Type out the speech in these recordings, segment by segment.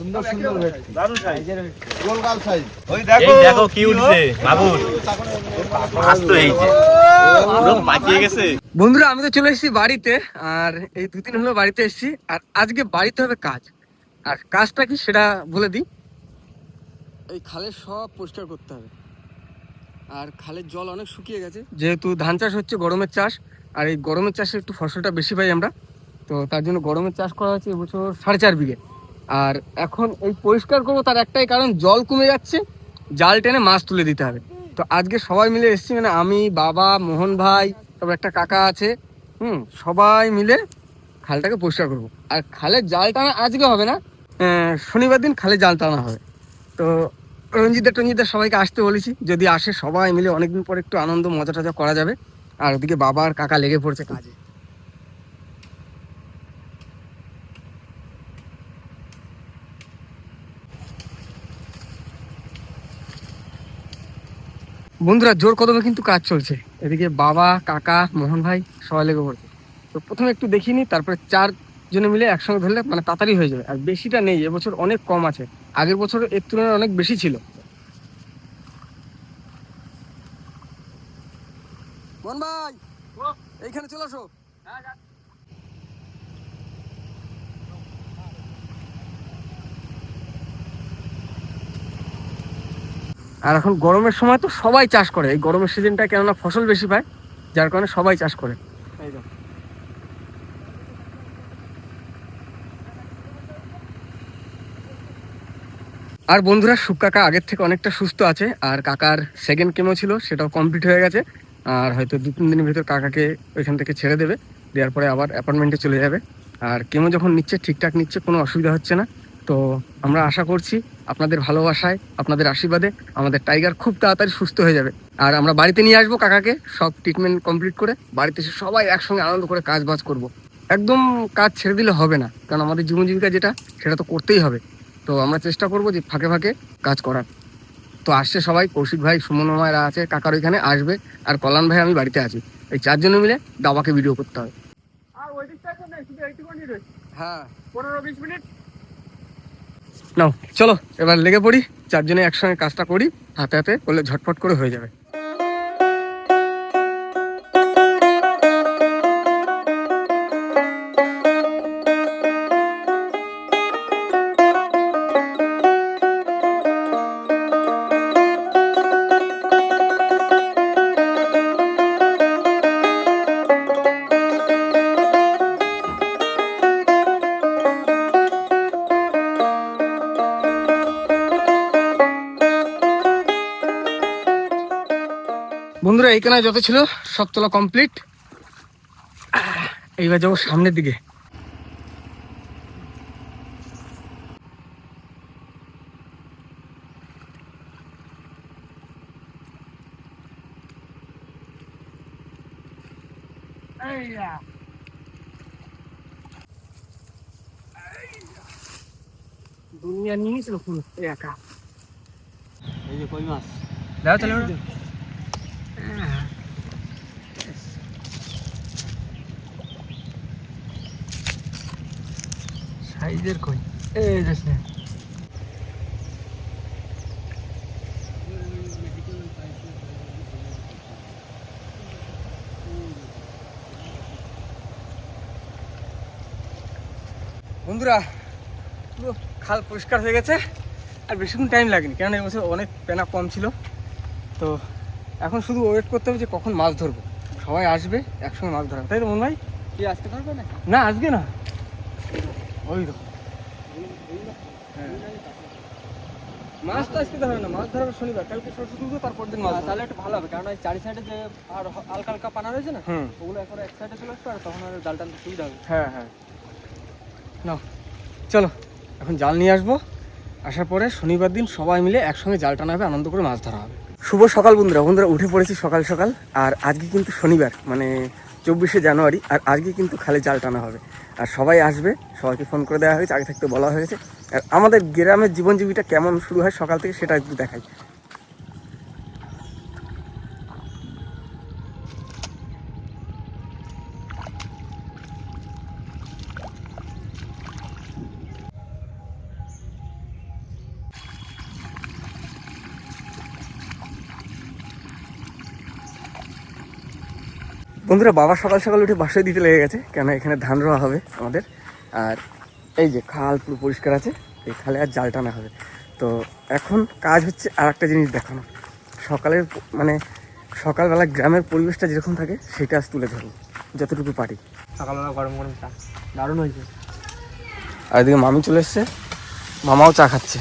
সুন্দর সুন্দর ভেটকি দারুণ গোলগাল সাইজ। ওই দেখো এই দেখো কি উঠছে? বাবুর মাছ তো এই যে। পুরো পাকিয়ে গেছে। বন্ধুরা আমি তো চলে এসেছি বাড়িতে আর এই দুদিন হলো বাড়িতে এসেছি। আর আজকে বাড়িতে হবে কাজ। আর কাজটা কি সেটা বলে দিই। এই খালের সব পরিষ্কার করতে হবে। আর খালের জল অনেক শুকিয়ে গেছে। যেহেতু ধান চাষ হচ্ছে গরমের চাষ। আর এই গরমের চাষে একটু ফসলটা বেশি পাই আমরা। তো তার জন্য গরমের চাষ করা হচ্ছে এবছর সাড়ে চার বিঘে। আর এখন এই পরিষ্কার করব তার একটাই কারণ, জল কমে যাচ্ছে, জাল টেনে মাছ তুলে দিতে হবে। তো আজকে সবাই মিলে এসেছি মানে আমি, বাবা, মোহন ভাই, তারপর একটা কাকা আছে, হুম, সবাই মিলে খালটাকে পরিষ্কার করব। আর খালের জাল টানা আজকে হবে না শনিবার দিন খালে জাল টানা হবে। তো রঞ্জিতা টঞ্জিতা সবাইকে আসতে বলেছি, যদি আসে সবাই মিলে অনেকদিন পর একটু আনন্দ মজা টজা করা যাবে। আর ওদিকে বাবা আর কাকা লেগে পড়ছে কাজে। বন্ধুরা জোর কদমে কিন্তু কাজ চলছে। এদিকে বাবা কাকা মোহন ভাই সবাই লেগে পড়ছে। তো প্রথমে একটু দেখিনি তারপরে চার জনে মিলে একসঙ্গে ধরলে মানে তাড়াতাড়ি হয়ে যাবে। আর বেশিটা নেই এবছর অনেক কম আছে। আগের বছর এর তুলনায় অনেক বেশি ছিল। মোহন ভাই এইখানে চলে আসো। আর এখন গরমের সময় তো সবাই চাষ করে। এই গরমের সিজনটা কেননা ফসল বেশি পায় যার কারণে সবাই চাষ করে। আর বন্ধুরা সুখ কাকা আগের থেকে অনেকটা সুস্থ আছে আর কাকার সেকেন্ড কেমো ছিল সেটাও কমপ্লিট হয়ে গেছে। আর হয়তো দু তিন দিনের ভিতর কাকাকে ওইখান থেকে ছেড়ে দেবে। দেওয়ার পরে আবার অ্যাপার্টমেন্টে চলে যাবে। আর কেমো যখন নিচ্ছে ঠিকঠাক নিচ্ছে কোনো অসুবিধা হচ্ছে না। তো আমরা আশা করছি আপনাদের ভালোবাসায় আপনাদের আশীর্বাদে আমাদের টাইগার খুব তাড়াতাড়ি সুস্থ হয়ে যাবে। আর আমরা বাড়িতে নিয়ে আসব কাকাকে সব ট্রিটমেন্ট কমপ্লিট করে বাড়িতে এসে সবাই একসঙ্গে আনন্দ করে কাজ বাজ করব। একদম কাজ ছেড়ে দিলে হবে না কারণ আমাদের জীবন জীবিকা যেটা সেটা তো করতেই হবে। তো আমরা চেষ্টা করব যে ফাঁকে ফাঁকে কাজ করার। তো আসছে সবাই কৌশিক ভাই সুমন মায়েরা আছে কাকার ওইখানে আসবে আর কল্যাণ ভাই আমি বাড়িতে আছি। এই চারজনে মিলে দাবাকে ভিডিও করতে হবে। হ্যাঁ। পনেরো বিশ মিনিট। নাও, চলো, এবার লেগে পড়ি, চারজনে একসঙ্গে কাজটা করি, হাতে হাতে করলে ঝটফট করে হয়ে যাবে। বন্ধুরা এইখানে যত ছিল সব তোলা কমপ্লিট এইবার যাব সামনের দিকে। দুনিয়া নিয়েছিল পুরো একা। এই যে কই মাছ? দাও চলে সাইজের কই? এই যাচ্ছে বন্ধুরা পুরো খাল পরিষ্কার হয়ে গেছে আর বেশিক্ষণ টাইম লাগেনি কেন এবছর অনেক পেনা কম ছিল। তো এখন শুধু ওয়েট করতে হবে যে কখন মাছ ধরবো। সবাই আসবে একসঙ্গে মাছ ধরা তাই তো মন ভাই? কি আসতে পারবে না না আজকে না। ওই তো হ্যাঁ। মাছ তো আজকে ধরবে না মাছ ধরবে শনিবার কালকে সরস্বতী পুজো তারপর দিন মাছ হ্যাঁ, তাহলে একটু ভালো হবে কারণ এই চারি সাইডে যে আর হালকা হালকা পানা রয়েছে না ওগুলো একবার এক সাইডে চলে আসবে আর তখন আর জাল টানতে সুবিধা হবে। হ্যাঁ হ্যাঁ। নাও চলো এখন জাল নিয়ে আসব। আসার পরে শনিবার দিন সবাই মিলে একসঙ্গে জাল টানা হবে আনন্দ করে মাছ ধরা হবে। শুভ সকাল বন্ধুরা বন্ধুরা উঠে পড়েছি সকাল সকাল আর আজকে কিন্তু শনিবার মানে চব্বিশে জানুয়ারি, আর আজকে কিন্তু খালি জাল টানা হবে। আর সবাই আসবে, সবাইকে ফোন করে দেওয়া হয়েছে, আগে থাকতে বলা হয়েছে। আর আমাদের গ্রামের জীবনজীবীটা কেমন শুরু হয় সকাল থেকে সেটা একটু দেখাই। বন্ধুরা বাবা সকাল সকাল উঠে বাসায় দিতে লেগে গেছে কেন এখানে ধান রোয়া হবে আমাদের। আর এই যে খাল পুরো পরিষ্কার আছে এই খালে আর জাল টানা হবে। তো এখন কাজ হচ্ছে আর একটা জিনিস দেখানো। সকালের মানে সকালবেলা গ্রামের পরিবেশটা যেরকম থাকে সেটা আজ তুলে ধরবো যতটুকু পারি। সকালবেলা গরম গরম চা দারুণ হয়েছে। আর এদিকে মামি চলে এসছে মামাও চা খাচ্ছে।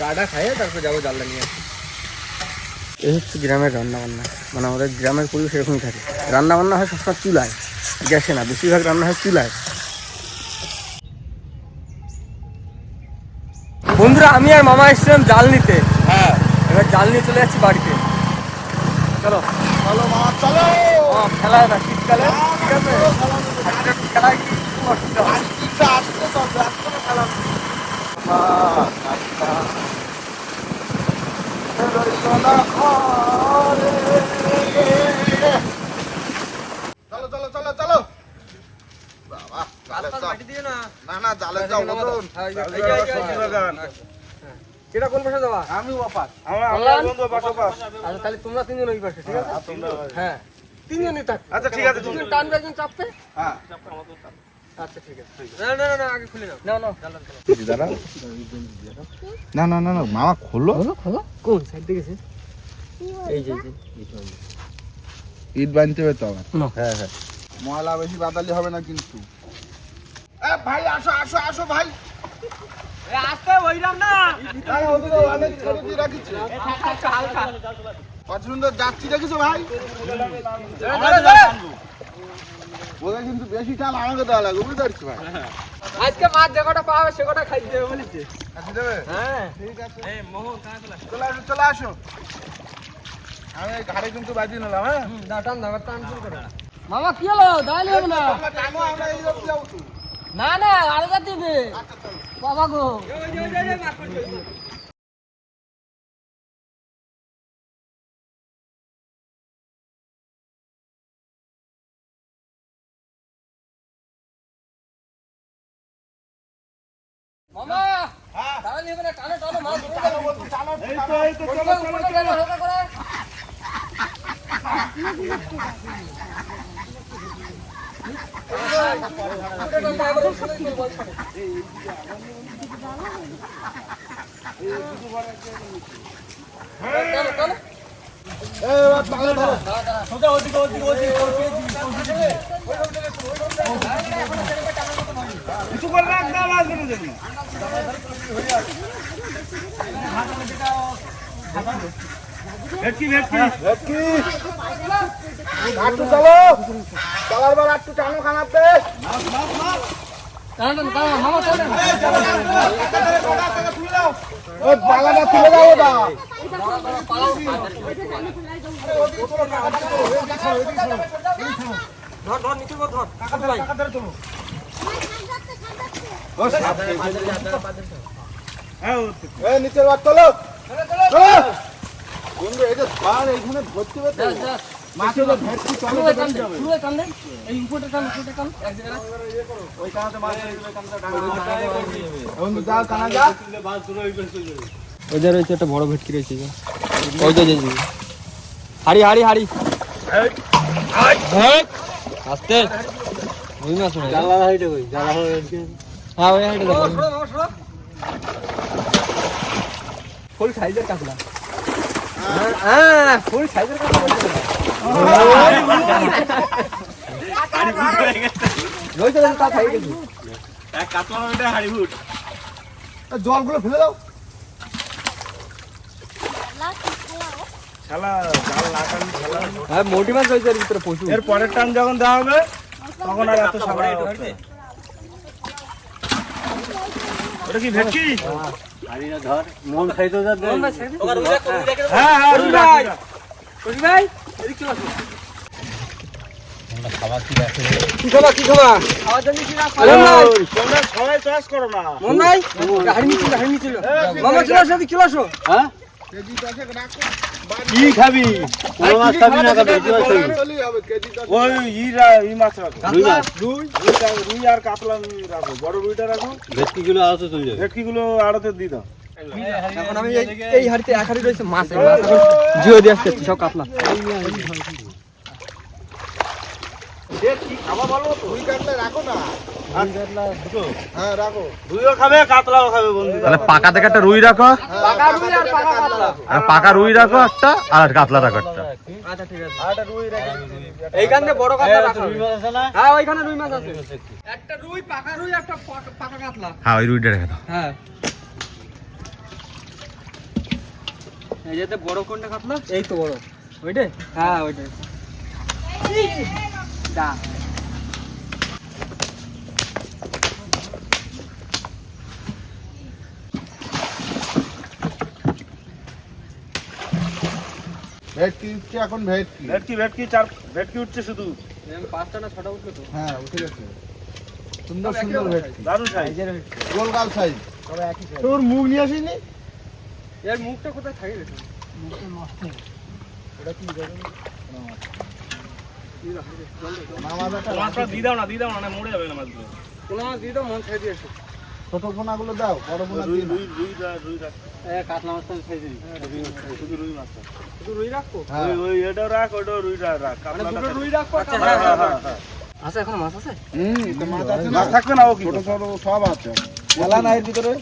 চাটা খাইয়ে তারপর যাব জালটা নিয়ে এই হচ্ছে গ্রামের রান্নাবান্না। মানে আমাদের গ্রামের পরিবেশ এরকমই থাকে। রান্নাবান্না হয় সবসময় চুলায় গ্যাসে না বেশিরভাগ রান্না হয় চুলায়। বন্ধুরা আমি আর মামা এসেছিলাম জাল নিতে। হ্যাঁ। এবার জাল নিয়ে চলে যাচ্ছি বাড়িতে। চলো। চলো মামা চলো। খেলা না শীতকালে। ঠিক আছে? আজকে খেলা কি অসুবিধা হয়। আসতে তো আসতে তো খেলা চলো চলো চলো চলো। বাবা না না। এটা কোন পাশে যাওয়া আমি? বন্ধু আচ্ছা তাহলে তোমরা তিনজন ওই পাশে ঠিক আছে? হ্যাঁ। তিনজনই থাক আচ্ছা ঠিক আছে দুজন টানবে একজন চাপবে? হ্যাঁ। আচ্ছা ঠিক আছে না না না, না আগে খুলে নাও। নাও নাও না না না না মামা খোলো। খোলো কোন সাইড থেকে গেছে? এই যে ইট বানতে হবে তো হ্যাঁ হ্যাঁ। ময়লা বেশি বাদালি হবে না কিন্তু। এ ভাই আসো আসো আসো ভাই। আস্তে ওইরাম না। অনেক রাখিছি। কত সুন্দর যাচ্ছি দেখিছো ভাই? ওদের কিন্তু বেশি চাল আমাকে দেওয়া লাগবে বুঝতে পারছি ভাই। আজকে মাছ যে কটা পাবে সে কটা খাই দেবে বলেছে। আচ্ছা দেবে? হ্যাঁ। ঠিক আছে। এই মোহন চলে চলে আসো চলে আসো। আমি ঘাড়ে কিন্তু বাজিয়ে নিলাম হ্যাঁ? দাও টান দাও টান শুরু করো। মামা কি হলো? দাঁড়ালি হবে না। না না আলাদা দিবে। বাবা গো ওই যে, ওই যে, ওই যে, মাছ পড়ছে। মামা দাঁড়ালি হবে না টানো টানো মাছ ধরে যাবে এই তো এই তো চলো চলো উপরে গেলো, হালকা করে। উপরে টানতে হবে, উপরে করব, উপরে। টানো, টানো। এই এবার তালে ধরো কিছু করে রাখ না মাছ ধরে দেবি ভেটকি ভেটকি ভেটকি একটু চলো চলার বার একটু টানো খানাতে পালাটা তুলে দাও ওটা ধর ধর নিচে ধর ছোট ভাই এই নিচের বার চলো চলো বন্ধু এই যে ধান এইখানে ভর্তি হতে মাছে তো ভর্তি চলো শুরুতে টান দে, শুরুতে এই উপরে টান, উপরে টান, এক জায়গায়। বন্ধু যা কানা যা। ওই যে রয়েছে একটা বড় ভেটকি রয়েছে ওই যে যে যে। হাড়ি হাড়ি হাড়ি! আস্তে। ওই মাছ মনে হয়। হ্যাঁ ওই হাইটে ফুল সাইজের কাতলা। হ্যাঁ ফুল সাইজের কাতলা বলছে তা খাই গেছি ফেলে দাও মোটি মাছ রয়েছে এর ভিতরে প্রচুর। এর পরের টান যখন দেওয়া হবে তখন আর এত সাবাড় ওটা কি ভেটকি? হ্যাঁ হ্যাঁ রুই ভাই। রাখ, ভাই। এদিক চলে আসো। কি খাবা কি খাবা খাওয়ার জন্য কি রাখ রুই রাখ। ওই, তোমরা সবাই চয়েস করো না। মন নাই হাড়ি নিচে হাড়ি নিচে মামা চলে। আসো চলে আসো। কেজি দশেক রাখো কি খাবি? কোনো মাছ খাবি না খাবি? ওই ইরা ই মাছ রাখো। রুই মাছ? রুই রুইটা- রুই আর কাতলা রাখো বড় রুইটা রাখো ভেটকিগুলো আড়তে দি দাও। এখন আমি এই- এই হাড়িতে এক হাড়ি রয়েছে মাছ। মাছ জিও দিয়ে আসতে সব কাতলা। পাকা থেকে একটা রুই রাখো। পাকা রুই আর আর পাকা রুই রাখো একটা আর কাতলা রাখো একটা। আচ্ছা ঠিক আছে। আর একটা রুই রেখে। এইখান থেকে বড় কাতলা রাখা। রুই মাছ আছে না? হ্যাঁ ওইখানে রুই মাছ আছে। একটা রুই পাকা রুই একটা পাকা- পাকা কাতলা। হ্যাঁ ওই রুইটা রেখে দাও। হ্যাঁ। এই যেতে বড় কোনটা কাতলা? এই তো বড়। ওইটাই হ্যাঁ ওইটাই দা ভেটকি উঠছে এখন ভেটকি। ভেটকি ভেটকি চার ভেটকি উঠছে শুধু। পাঁচটা না ছটা উঠল তো? হ্যাঁ উঠে গেছে। সুন্দর সুন্দর ভেটকি। দারুণ সাইজ গোলগাল সাইজ তোর মুখ নিয়ে আসিনি? এর মুখটা কোথায় থাকে রে? মামাদাটা মাছটা দিয়ে দাও না দিয়ে দাও না মরে যাবে না মাছগুলো। কোনো মাছ দিয়ে দাও মন খাই দিয়েছে ছোট পোনাগুলো দাও বড় পোনা রুই রুই রুই রুই রাখ। কাতলা মাছটা খাই দিবি শুধু রুই মাছটা। শুধু রুই রাখব? হ্যাঁ। ওই ওই এটাও রাখ ওটাও রুই রাখ রাখ। মানে দুটো রুই রাখব হ্যাঁ, হ্যাঁ, হ্যাঁ, হ্যাঁ। আছে এখন মাছ আছে? হুম তো মাছ আছে না? মাছ থাকবে না ও কি? ছোট? ছোট সব আছে। মেলা নাই ভিতরে?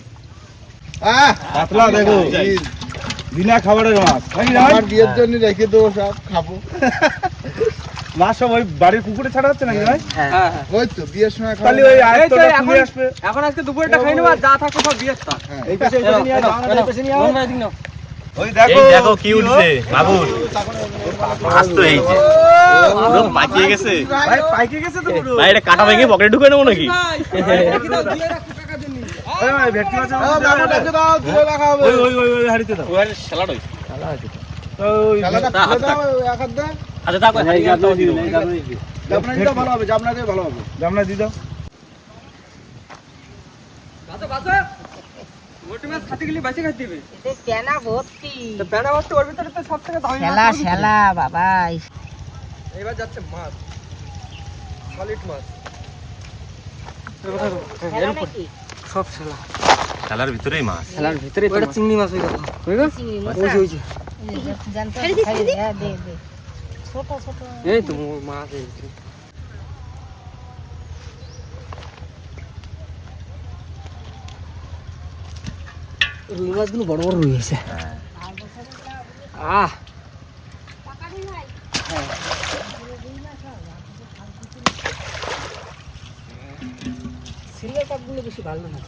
আহ কাতলা দেখো। বিনা খাবারের মাছ? আমার বিয়ের জন্য রেখে দেবো সব খাব। সব ওই বাড়ির পুকুরে ছাড়া হচ্ছে নাকি ভাই? হ্যাঁ। হ্যাঁ ওই তো বিয়ের সময় খাব খালি ওই এই তো আয়ত্তটা এখন- তুলে আসবে। এখন আজকে দুপুরটা খাই নেব আর যা থাকবে সব বিয়েরটা হ্যাঁ। এই পাশে এই পাশে নিয়ে আয়, দাও না, এই পাশে নিয়ে আয়। ওই দেখো এই দেখো কি উঠছে বাবুর মাছ তো এই যে। পুরো পাকিয়ে গেছে। ভাই পাইকে গেছে তো পুরো। ভাই এটা কাটা ভেঙে পকেটে ঢুকে নেব নাকি? ওই, ভেটকি দাও, তুলে রাখা হবে। ওই ওই ওই ওই হাড়িতে দাও। ওই দাও, এক হাত দে। আচ্ছা তারপর ভালো হবে, জাবনা দিয়ে ভালো হবে। জামনা দি দাও বাসা বাসা। মোটি মাছ খাতে গেলে বাসি খাতে দিবে এতে পেনা ভর্তি তো প্যানা মাছটা ওর ভিতরে তো সব থেকে দামি খেলা মাছ ওর ভিতরে। খেলা বাবা এবার যাচ্ছে মাছ। সলিড মাছ। সব খেলা। খেলার ভিতরেই মাছ। খেলার ভিতরে চিংড়ি মাছ হয়ে গেল। হয়ে গেল চিংড়ি ওই মাছ যে ওই যে। জানতো হ্যাঁ, দে দে। ছোট ছোট। এই তো মো- মাছ যে। রুই মাছগুলো বড় বড় রুই আছে আহ। সিলভার কাপগুলো বেশি ভালো না।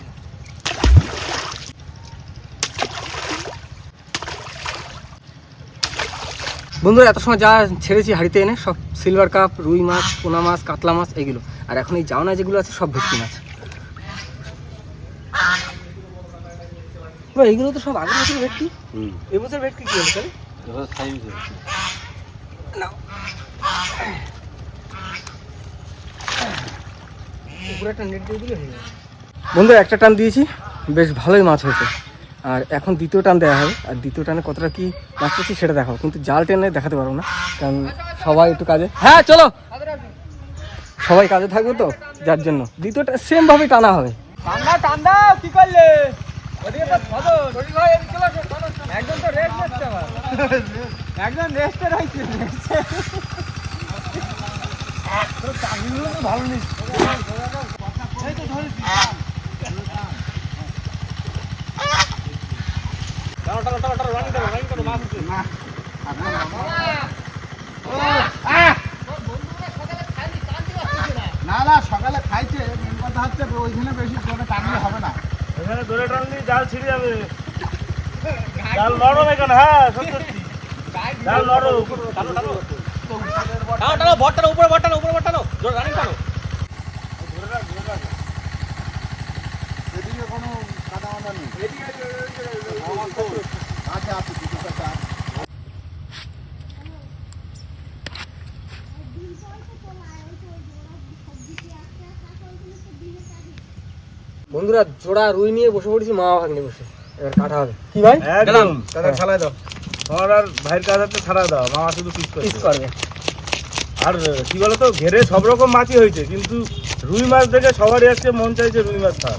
বন্ধুরা এত সময় যা ছেড়েছি হাড়িতে এনে সব সিলভার কাপ রুই মাছ পোনা মাছ কাতলা মাছ এগুলো। আর এখন এই জাওনা যেগুলো আছে সব ভেটকি মাছ। এইগুলো তো সব আগের বছর ভেটকি? এই বছর ভেটকি কি হলো তাহলে? বন্ধুরা একটা টান দিয়েছি বেশ ভালোই মাছ হয়েছে। আর এখন দ্বিতীয় টান দেওয়া হবে আর দ্বিতীয় টানে কতটা কি মাছ পেয়েছি সেটা দেখাবো। কিন্তু জাল টেনে দেখাতে পারব না, কারণ সবাই একটু কাজে হ্যাঁ চলো। সবাই কাজে থাকবে তো, যার জন্য। দ্বিতীয়টা সেম ভাবে টানা হবে। ভালো নিস টানো টানো টানো টানো রানিং টানো রানিং টানো মাছ আছে না না সকালে খাইছে মেন কথা হচ্ছে ওইখানে বেশি করে টানলে হবে না। এখানে ধরে টানলি জাল ছিঁড়ে যাবে। জাল নরম এখানে হ্যাঁ সত্যি। জাল নরম। টানো টানো টানো টানো বট টানো উপরে বট টানো উপরে বট টানো জোর রানিং টানো এদিকে কোনো কাদা মাদা নেই আচ্ছা আছে দুটো চারটা আছে। বন্ধুরা জোড়া রুই নিয়ে বসে পড়েছি মা ভাগ্নে বসে। এবার কাটা হবে। কি ভাই? একদম। তাহলে ছালাই দাও। তোমার আর ভাইয়ের কাজ হাতে ছাড়া দাও। মামা শুধু পিস পিস করছে করবে। আর কি বলতো ঘেরে সব রকম মাছই হয়েছে কিন্তু রুই মাছ দেখে সবারই আজকে মন চাইছে রুই মাছ খাওয়া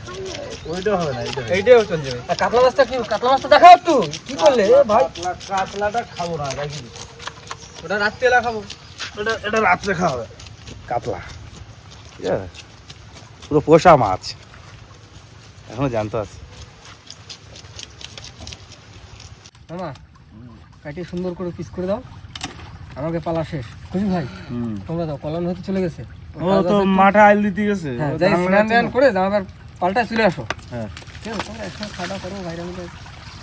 ওইটা হবে না এইটা এইটাও যাবে আর কাতলা মাছটা কি কাতলা মাছটা দেখাও একটু কি করলে? ভাই। কাতলাটা খাব না দেখি। ওটা রাত্রিবেলা খাব। এটা এটা রাত্রে খাওয়া হবে। কাতলা। ঠিক আছে? পুরো পোষা মাছ। এখনও জানতে আছে। মামা কাটিয়ে সুন্দর করে পিস করে দাও। আমাকে পালা শেষ। খুশি ভাই? তোমরা দাও কলম হতে চলে গেছে। ও তো মাঠে আইল দিতে গেছে। হ্যাঁ যাই স্নান লাগাচ্ছে করে প্যান্ট পাল্টা চলে আসো। হ্যাঁ। ঠিক আছে তোমরা একসঙ্গে খাওয়া দাওয়া করো বাইরে মধ্যে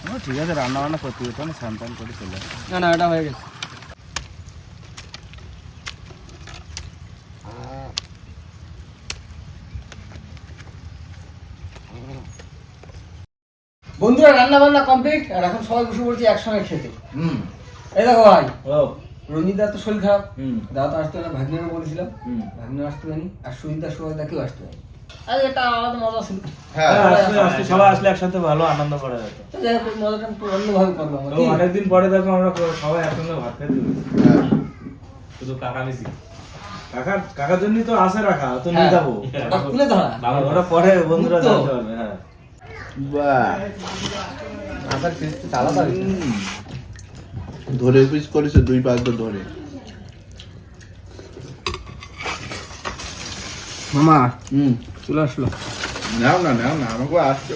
ও ঠিক আছে রান্না বান্না করতে যেত না স্নান টান করে চলে। না না এটা হয়ে গেছে। বন্ধুরা রান্না বান্না কমপ্লিট আর এখন সবাই বসে পড়ছি একসঙ্গে খেতে। হুম। এই দেখো ভাই ও। রঞ্জিত তো শরীর খারাপ। হুম। দাদা তো আসতে না ভাগ্নেরও বলেছিলাম। হুম। ভাগ্নে আসতে পারেনি আর সুজিতা সুভাষদা কেউ আসতে আর এটা আলাদা মজা ছিল। আসলে আসলে সবাই আসলে একসাথে ভালো আনন্দ করা যেত তো যাই হোক মজাটা একটু অন্যভাবে করলাম আর তো কি? অনেকদিন পরে দেখো আমরা সবাই একসঙ্গে ভাত খেতে। শুধু কাকা মিশি কাকার কাকার জন্যই তো আসে রাখা তো নিয়ে। যাব। তুলে ধরা ওরা পরে বন্ধুরা জানতে পারবে হ্যাঁ। বাহ। আসার টেস্ট আলাদা ধরে পিস করেছে দুই পাঁচ ধরে। মামা। হুম। চলে আসলো। নাও না নাও না আমাকে আসছো।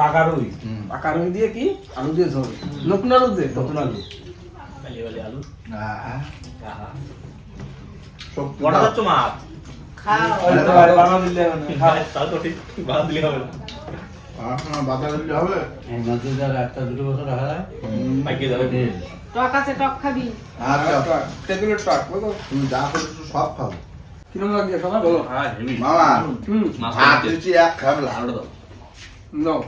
পাকা রুই। পাকা আলু দিয়ে কি? আলু দিয়ে ঝোল। নতুন আলু দিয়ে? নতুন আলু। আলু। যাচ্ছ মাছ বাড়ি টক আছে টক খাবি। আচ্ছা টক বলো। তুমি যা করেছ সব খাব। কিরম লাগছে সবাই বলো হ্যাঁ হেভি। মামা হুম। ভাত দিচ্ছি এক খাবে দাও। নাও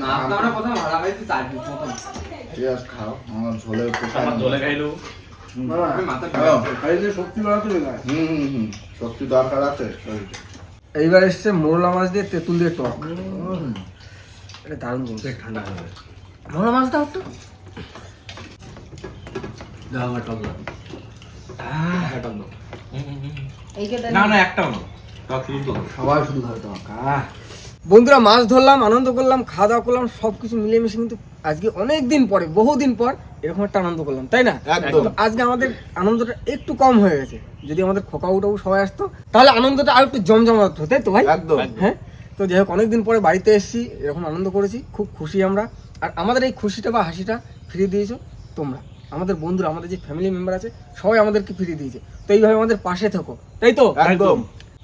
না আমরা প্রথম ভাড়া পাইছি চার পিস মতন ঠিক আছে খাও। আমার ঝোলে আমার দোলে খাইলো। খাও। খাইলে শক্তি বাড়াতে না হুম হুম হুম শক্তি দরকার আছে এইবার এসছে মোরলা মাছ দিয়ে তেঁতুল দিয়ে টক। এটা দারুণ বলছে ঠান্ডা হবে মোরলা মাছ দাও তো। এইকে দেন না না একটাও না। টক শুধু তো সবাই শুধু খাবে টক বন্ধুরা মাছ ধরলাম আনন্দ করলাম খাওয়া দাওয়া করলাম সব কিছু মিলেমিশে কিন্তু আজকে অনেক দিন পরে বহুদিন পর এরকম একটা আনন্দ করলাম তাই না? একদম। আজকে আমাদের আনন্দটা একটু কম হয়ে গেছে যদি আমাদের খোকা উঠাবু সবাই আসতো তাহলে আনন্দটা আর একটু জমজমাট হতো তাই তো ভাই? একদম। হ্যাঁ? তো যাই হোক অনেকদিন পরে বাড়িতে এসেছি এরকম আনন্দ করেছি খুব খুশি আমরা। আর আমাদের এই খুশিটা বা হাসিটা ফিরিয়ে দিয়েছ তোমরা। আমাদের বন্ধুরা আমাদের যে ফ্যামিলি মেম্বার আছে সবাই আমাদেরকে ফিরিয়ে দিয়েছে। তো এইভাবে আমাদের পাশে থাকো। তাই তো? একদম।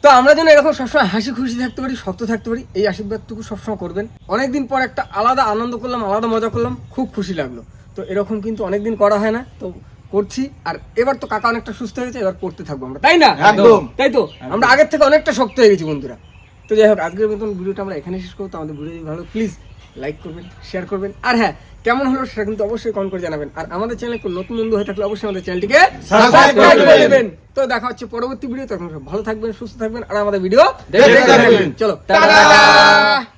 তো আমরা যেন এরকম সবসময় হাসি খুশি থাকতে পারি শক্ত থাকতে পারি এই আশীর্বাদটুকু সবসময় করবেন। অনেকদিন পর একটা আলাদা আনন্দ করলাম আলাদা মজা করলাম খুব খুশি লাগল। তো এরকম কিন্তু অনেকদিন করা হয় না। তো করছি আর এবার তো কাকা অনেকটা সুস্থ হয়েছে এবার করতে থাকব আমরা। তাই না? একদম। তাই তো? আমরা আগের থেকে অনেকটা শক্ত হয়ে গেছি বন্ধুরা। তো যাই হোক আজকের মতন ভিডিওটা আমরা এখানে শেষ করব। তো আমাদের ভিডিও ভালো প্লিজ লাইক করবেন শেয়ার করবেন আর হ্যাঁ কেমন হলো সেটা কিন্তু অবশ্যই কমেন্ট করে জানাবেন আর আমাদের চ্যানেল কোনো নতুন বন্ধু হয়ে থাকলে অবশ্যই আমাদের চ্যানেলটিকে সাবস্ক্রাইব করে দেবেন। তো দেখা হচ্ছে পরবর্তী ভিডিও তখন ভালো থাকবেন সুস্থ থাকবেন আর আমাদের ভিডিও দেখতে থাকবেন। চলো। টাটা